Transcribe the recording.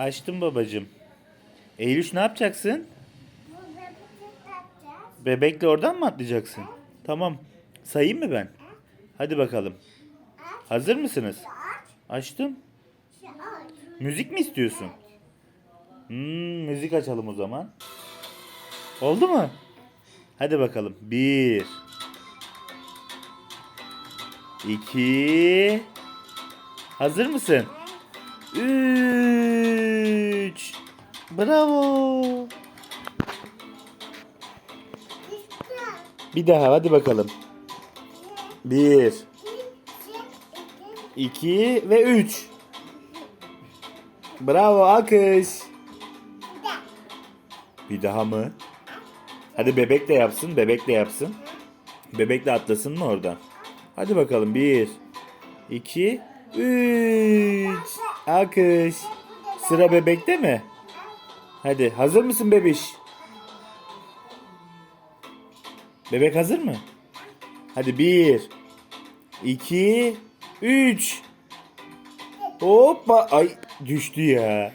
Açtım babacığım. Eylül ne yapacaksın? Bebekle oradan mı atlayacaksın? Tamam. Sayayım mı ben? Hadi bakalım. Hazır mısınız? Aç. Açtım. Müzik mi istiyorsun? Hmm, müzik açalım o zaman. Oldu mu? Hadi bakalım. Bir. İki. Hazır mısın? Bravo. Bir daha hadi bakalım. Bir, iki, ve üç. Bravo alkış. Bir daha mı? Hadi bebek de yapsın, bebek de yapsın. Bebek de atlasın mı oradan? Hadi bakalım. Bir, iki, üç. Alkış. Sıra bebekte mi? Hadi hazır mısın bebiş? Bebek hazır mı? Hadi bir, iki, üç. Hoppa. Ay düştü ya.